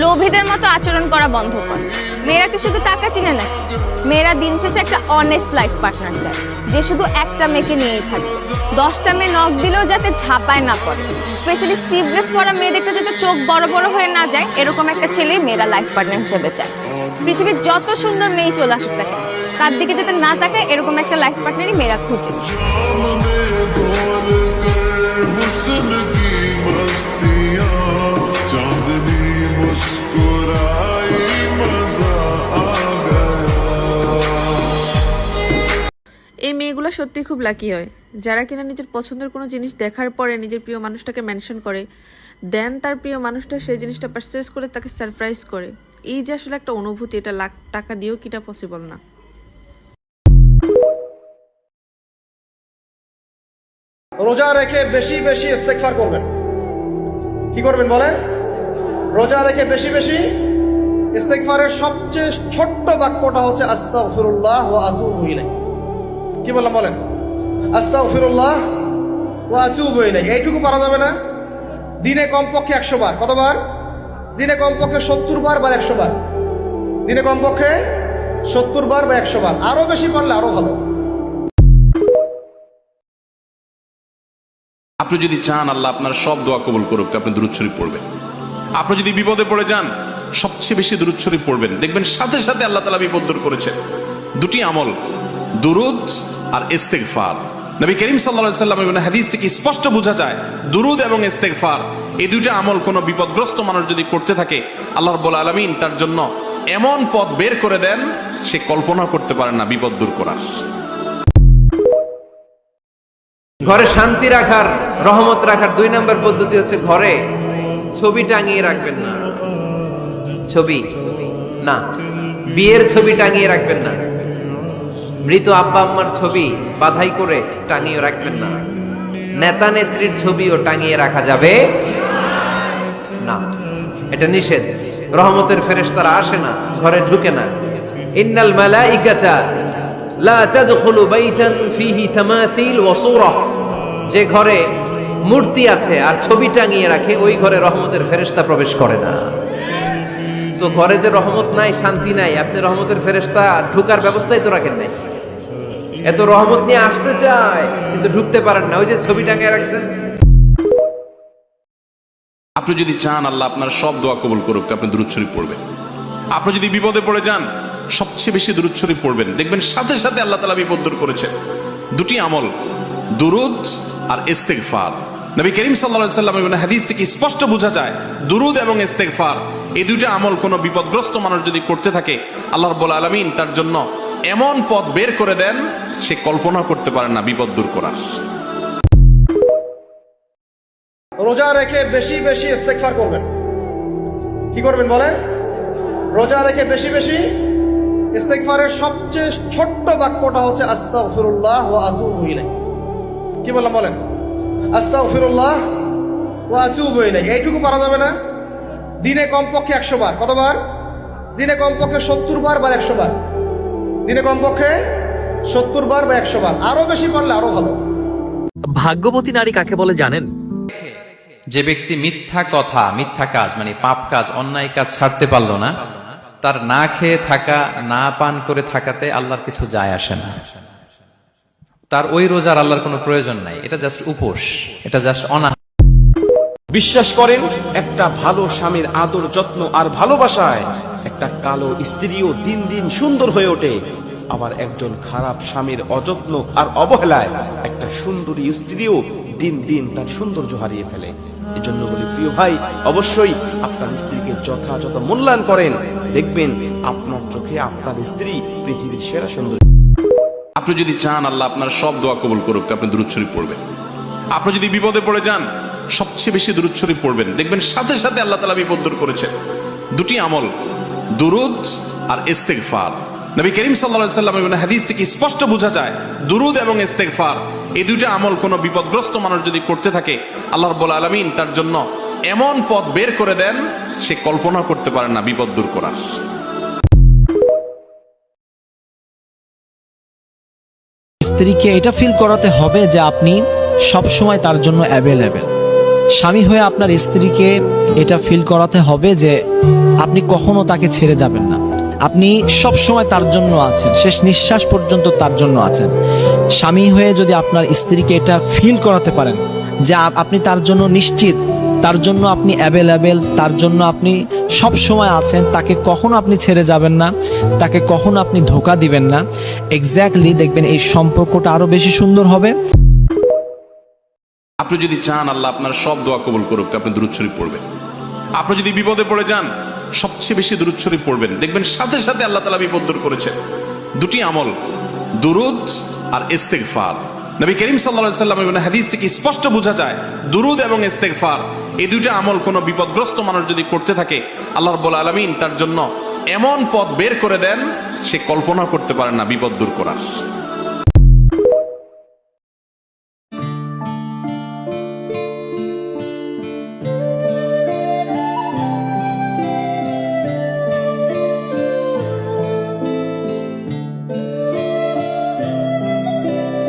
লোভীদের মতো আচরণ করা বন্ধ কর। মেয়েরা কি শুধু টাকা চিনে না? মেয়েরা দিন শেষে একটা অনেস্ট লাইফ পার্টনার চায়। যে শুধু একটা মেয়েকে নিয়েই থাকে দশটা মেয়ে নখ দিলেও যাতে ঝাঁপায় না পড়ে। স্পেশালি সিভলেস পরা দেখলে যাতে চোখ বড় বড় হয়ে না যায়, এরকম একটা ছেলে মেয়েরা লাইফ পার্টনার হিসেবে চায়। পৃথিবীর যত সুন্দর মেয়ে চলে আসুক থাকে তার দিকে যাতে না তাকায়, এরকম একটা লাইফ পার্টনারই মেয়েরা খুঁজে Yeah. মেয়েগুলো সত্যি খুব লাকি হয়। যারা কিনা নিজের পছন্দের কোনো জিনিস দেখার পরে নিজের প্রিয় মানুষটাকে মেনশন করে দেন তার প্রিয় মানুষটা সেই জিনিসটা পারচেস করে তাকে সারপ্রাইজ করে। এই যে আসলে একটা অনুভূতি, এটা লাখ টাকা দিয়েও কিটা পসিবল না। রোজা রেখে বেশি বেশি ইস্তেগফার করবেন। কি করবেন বলেন? রোজা রেখে বেশি বেশি ইস্তেগফারের সবচেয়ে ছোট্ট বাক্যটা হচ্ছে আস্তাগফিরুল্লাহ ওয়া আতুবু ইলাইহি। কি বললাম বলেন? আস্তাগফিরুল্লাহ ওয়া আতুবু ইলাইহি। এইটুকু পারা যাবে না। দিনে কমপক্ষে একশো বার। কতবার? দিনে কমপক্ষে সত্তর বার বা একশো বার। দিনে কমপক্ষে সত্তর বার বা একশো বার। আরও বেশি পারলে আরও ভালো। আপনি যদি চান আল্লাহ আপনার সব দোয়া কবুল করুক, তো আপনি দূরত শরীফ পড়বেন। আপনি যদি বিপদে পড়ে যান, সবচেয়ে বেশি দূরত শরীফ পড়বেন। দেখবেন সাথে সাথে আল্লাহ তালা বিপদ দূর করেছেন। দুটি আমল, দুরুদ আর ইস্তেগফার। নবী করিম সাল্লাল্লাহু সাল্লাম এবং হাদিস থেকে স্পষ্ট বোঝা যায়, দুরুদ এবং ইস্তেগফার, এই দুইটা আমল কোনো বিপদগ্রস্ত মানুষ যদি করতে থাকে, আল্লাহ রাব্বুল আলামিন তার জন্য এমন পথ বের করে দেন, সে কল্পনা করতে পারে না বিপদ দূর করার। ঘরে শান্তি রাখার, রহমত রাখার দুই নম্বর পদ্ধতি হচ্ছে ঘরে ছবি টাঙিয়ে রাখবেন না। ছবি? না। বিয়ের ছবি টাঙিয়ে রাখবেন না। মৃত আব্বা আম্মার ছবি বাধাই করে টাঙিয়ে রাখবেন না। নেতা নেত্রীর ছবিও টাঙিয়ে রাখা যাবে না। এটা নিষেধ। রহমতের ফেরেশতারা আসে না, ঘরে ঢুকে না। ইন্নাল মালাইকাতা সূরা যে ঘরে মূর্তি আছে আর ছবি টাঙিয়ে রাখে, ওই ঘরে রহমতের ফেরেশতা প্রবেশ করে না। তো ঘরে যে রহমত নাই, শান্তি নাই, আপনি রহমতের ফেরেশতা ঢুকার ব্যবস্থাই তো রাখেন নাই। এত রহমত নিয়ে আসতে চায়, কিন্তু ঢুকতে পারেন না। ওই যে ছবি টাঙিয়ে রাখছেন। আপনি যদি চান, আল্লাহ আপনার সব দোয়া কবুল করুক আপনি দূরত শরীফ পড়বেন। আপনি যদি বিপদে পড়ে যান, সবচেয়ে বেশি দূরত শরীফ পড়বেন। দেখবেন সাথে সাথে আল্লাহ তালা বিপদ দূর করেছেন। দুটি আমল, দুরুদ আর ইস্তেগফার। নবী করিম সাল্লাল্লাহু সাল্লাম এবং হাদিস থেকে স্পষ্ট বোঝা যায়, দুরুদ এবং ইস্তেগফার, এই দুইটা আমল কোনো বিপদগ্রস্ত মানুষ যদি করতে থাকে, আল্লাহ রাব্বুল আলামিন তার জন্য এমন পথ বের করে দেন সে কল্পনা করতে পারে না বিপদ দূর করার। রোজা রেখে বেশি বেশি ইস্তেগফার করবেন। কি করবেন বলেন? রোজা রেখে বেশি বেশি ইস্তেগফারের সবচেয়ে ছোট্ট বাক্যটা হচ্ছে আস্তাগফিরুল্লাহ ওয়া আতুবু ইলাইহি। কি বললাম বলেন? আস্তাগফিরুল্লাহ ওয়া আতুবু ইলাইহি। এইটুকু পারা যাবে না। দিনে কমপক্ষে একশো বার। কতবার? দিনে কমপক্ষে সত্তর বার বা একশো বার। দিনে কমপক্ষে সত্তর বার বা একশো বার আরও বেশি পারলে আরও ভালো। ভাগ্যবতী নারী কাকে বলে জানেন? যে ব্যক্তি মিথ্যা কথা মিথ্যা কাজ মানে পাপ কাজ অন্যায় কাজ ছাড়তে পারল না তার না খেয়ে থাকা না পান করে থাকাতে আল্লাহর কিছু যায় আসে না। তার ওই রোজার আল্লাহর কোনো প্রয়োজন নাই এটা জাস্ট উপোস এটা জাস্ট অনা বিশ্বাস করেন একটা ভালো স্বামীর আদর যত্ন আর ভালোবাসায় একটা কালো স্ত্রীও দিন দিন সুন্দর হয়ে ওঠে। আবার একজন খারাপ স্বামীর অযত্ন আর অবহেলায় একটা সুন্দরী স্ত্রীও দিন দিন তার সৌন্দর্য হারিয়ে ফেলে। এজন্য বলি, প্রিয় ভাই, অবশ্যই আপনার স্ত্রীকে যথাযথ মূল্যায়ন করেন। দেখবেন আপনার চোখে আপনার স্ত্রী পৃথিবীর সেরা সুন্দর। আপনি যদি চান আল্লাহ আপনার সব দোয়া কবুল করুক, তো আপনি দূরত শরীফ পড়বেন। আপনি যদি বিপদে পড়ে যান, সবচেয়ে বেশি দূরত শরীফ পড়বেন। দেখবেন সাথে সাথে আল্লাহ তালা বিপদ দূর করেছেন। দুটি আমল, দুরুদ আর ইস্তেগফার। নবী করিম সাল্লাল্লাহু সাল্লাম এবং হাদিস থেকে স্পষ্ট বোঝা যায়, দুরুদ এবং ইস্তেগফার। এই দুইটা আমল কোনো বিপদগ্রস্ত মানুষ যদি করতে থাকে, আল্লাহ রাব্বুল আলামিন তার জন্য এমন পথ বের করে দেন, সে কল্পনা করতে পারে না বিপদ দূর করার। স্ত্রীকে এটা ফিল করাতে হবে যে আপনি সব সময় তার জন্য অ্যাভেলেবেল স্বামী হয়ে আপনার স্ত্রীকে এটা ফিল করাতে হবে যে আপনি কখনো তাকে ছেড়ে যাবেন না। আপনি সব সময় তার জন্য আছেন। শেষ নিঃশ্বাস পর্যন্ত তার জন্য আছেন। স্বামী হয়ে যদি আপনার স্ত্রীকে এটা ফিল করাতে পারেন, যে আপনি তার জন্য নিশ্চিত, তার জন্য আপনি অ্যাভেলেবেল তার জন্য আপনি সব সময় আছেন, তাকে কখনো আপনি ছেড়ে যাবেন না, তাকে কখনো আপনি ধোকা দিবেন না। এক্স্যাক্টলি দেখবেন এই সম্পর্কটা আরও বেশি সুন্দর হবে। আপনি যদি চান আল্লাহ আপনার সব দোয়া কবুল করুক আপনি দূরত শরীফ পড়বেন। আপনি যদি বিপদে পড়ে যান সবচেয়ে বেশি দূরত শরীফ পড়বেন। দেখবেন সাথে সাথে আল্লাহ তালা বিপদ দূর করেছেন। দুটি আমল, দুরুদ আর ইস্তেগফার। নবী করিম সাল্লাল্লাহু সাল্লাম এবং হাদিস থেকে স্পষ্ট বোঝা যায়, দুরুদ এবং ইস্তেগফার, এই দুইটা আমল কোনো বিপদগ্রস্ত মানুষ যদি করতে থাকে, আল্লাহ রাব্বুল আলামিন তার জন্য এমন পথ বের করে দেন, সে কল্পনা করতে পারে না বিপদ দূর করার।